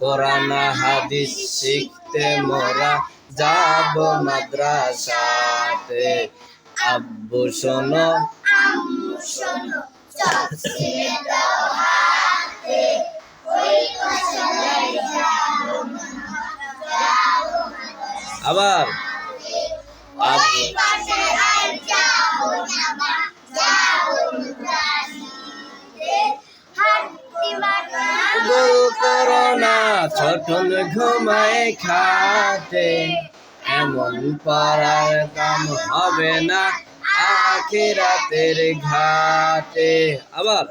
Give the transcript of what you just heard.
কোরআন হাদিস শিখতে মোরা যাব মাদ্রাসাতে। আব্বু শোনো। আবার। ছোটন ঘুমায় খাতে এমন পারার কাম হবে না আখেরাতের ঘাটে। আবার।